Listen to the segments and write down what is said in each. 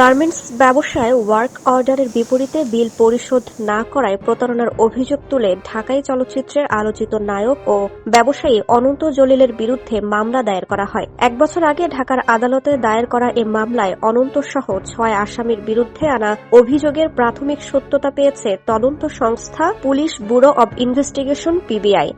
Garments ব্যবসায় work অর্ডারের বিপরীতে বিল পরিশোধ না করায় প্রতারণার অভিযোগ তুলে ঢাকাই চলচ্চিত্রের আলোচিত নায়ক ও ব্যবসায়ী অনন্ত জলিলের বিরুদ্ধে মামলা দায়ের করা হয়। এক বছর আগে ঢাকার আদালতে দায়ের করা এ মামলায় অনন্ত সহ ছয় আসামির বিরুদ্ধে আনা অভিযোগের প্রাথমিক সত্যতা পেয়েছে তদন্ত সংস্থা police bureau of investigation, PBI.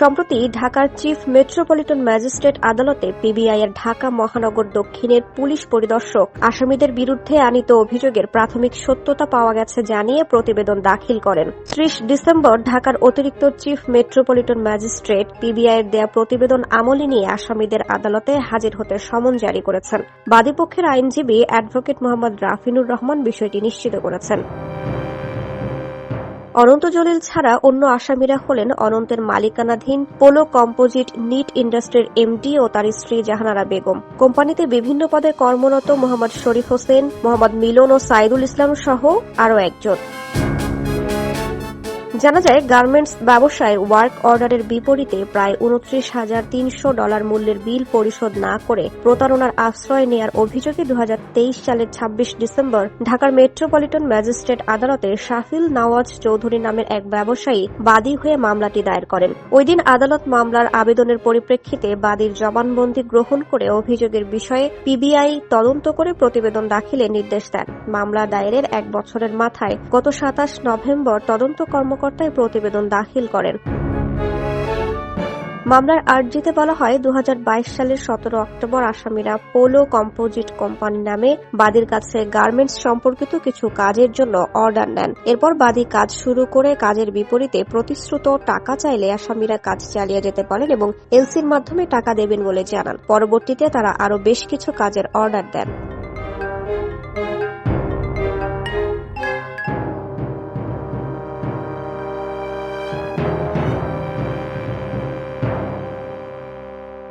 সম্প্রতি ঢাকার চিফ মেট্রোপলিটন ম্যাজিস্ট্রেট আদালতে পিবিআই এর ঢাকা মহানগর দক্ষিণের পুলিশ পরিদর্শক আসামিদের বিরুদ্ধে আনিত অভিযোগের প্রাথমিক সত্যতা পাওয়া গেছে জানিয়ে প্রতিবেদন দাখিল করেন। ত্রিশ ডিসেম্বর ঢাকার অতিরিক্ত চিফ মেট্রোপলিটন ম্যাজিস্ট্রেট পিবিআই এর দেয়া প্রতিবেদন আমলে নিয়ে আসামিদের আদালতে হাজির হতে সমন জারি করেছেন। বাদীপক্ষের আইনজীবী অ্যাডভোকেট মোহাম্মদ রাফিনুর রহমান বিষয়টি নিশ্চিত করেছেন। অনন্ত জলিল ছাড়া অন্য আসামিরা হলেন অনন্তের মালিকানাধীন পোলো কম্পোজিট নিট ইন্ডাস্ট্রির এমডি ও তার স্ত্রী জাহানারা বেগম। কোম্পানিতে বিভিন্ন পদে কর্মরত মোহাম্মদ শরীফ হোসেন, মোহাম্মদ মিলন ও সাইদুল ইসলাম সহ আরও একজন। জানা যায়, গার্মেন্টস ব্যবসায় ওয়ার্ক অর্ডারের বিপরীতে প্রায় উনত্রিশ হাজার তিনশো ডলার মূল্যের বিল পরিশোধ না করে প্রতারণার আশ্রয় নেয়ার অভিযোগে দু হাজার তেইশ সালের ছাব্বিশ ডিসেম্বর ঢাকার মেট্রোপলিটন ম্যাজিস্ট্রেট আদালতে শাফিল নওয়াজ চৌধুরী নামের এক ব্যবসায়ী বাদী হয়ে মামলাটি দায়ের করেন। ওই দিন আদালত মামলার আবেদনের পরিপ্রেক্ষিতে বাদীর জবানবন্দি গ্রহণ করে অভিযোগের বিষয়ে পিবিআই তদন্ত করে প্রতিবেদন দাখিলের নির্দেশ দেন। মামলা দায়েরের এক বছরের মাথায় গত সাতাশ নভেম্বর তদন্ত কর্মকর্তায় প্রতিবেদন দাখিল করেন। মামলার আর্জিতে বলা হয় দু হাজার বাইশ সালের সতেরো অক্টোবর আসামিরা পোলো কম্পোজিট কোম্পানি নামে বাদীর কাছে গার্মেন্টস সম্পর্কিত কিছু কাজের জন্য অর্ডার নেন। এরপর বাদী কাজ শুরু করে কাজের বিপরীতে প্রতিশ্রুত টাকা চাইলে আসামিরা কাজ চালিয়ে যেতে পারেন এবং এলসির মাধ্যমে টাকা দেবেন বলে জানান। পরবর্তীতে তারা আরও বেশ কিছু কাজের অর্ডার দেন।